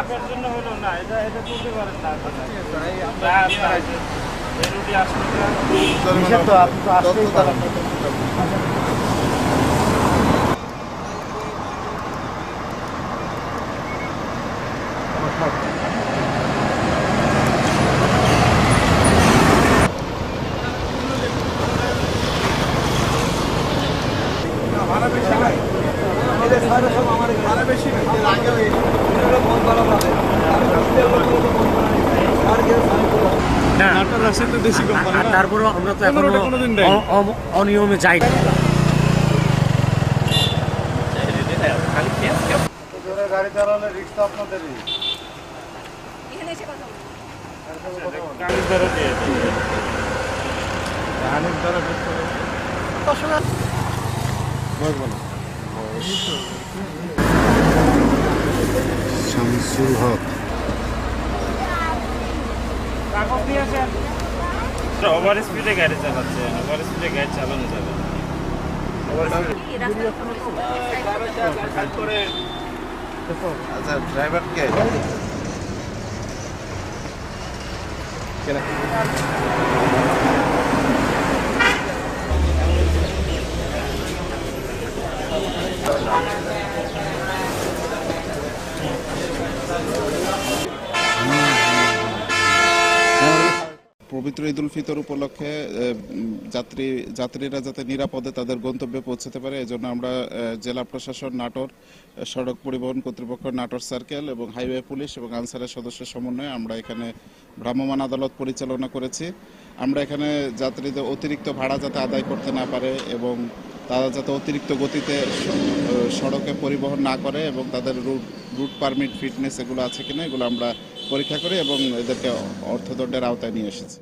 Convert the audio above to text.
একবার জন্য হলো না এটা এটা তুলতে পারেন না আপনি তো আপনারা পারেন আর তারপরেও আমরা তো এখনও অনিয়মে যাই জোরে গাড়ি চালালে রিক্স তো আপনাদেরই এখানে এসে কথা বলুন। কাগজ ধরে ওভার স্পিডে গাড়ি চালাচ্ছেন ওভার স্পিডে গাড়ি চালানো যাবে না ওভার স্পিডে এই রাস্তার কোনো আচ্ছা ড্রাইভার কে পবিত্র ঈদুল ফিতর উপলক্ষে যাত্রী, যাত্রীরা যাতে নিরাপদে তাদের গন্তব্যে পৌঁছতে পারে, এজন্য আমরা জেলা প্রশাসন, নাটোর সড়ক পরিবহন কর্তৃপক্ষ, নাটোর সার্কেল এবং হাইওয়ে পুলিশ এবং আনসারের সদস্য সমন্বয়ে আমরা এখানে ভ্রাম্যমাণ আদালত পরিচালনা করেছি। আমরা এখানে যাত্রীদের অতিরিক্ত ভাড়া যাতে আদায় করতে না পারে এবং তারা যাতে অতিরিক্ত গতিতে সড়কে পরিবহন না করে এবং তাদের রুট রুট পারমিট, ফিটনেস এগুলো আছে কিনা, এগুলো আমরা পরীক্ষা করি এবং এদেরকে অর্থদণ্ডের আওতায় নিয়ে এসেছি।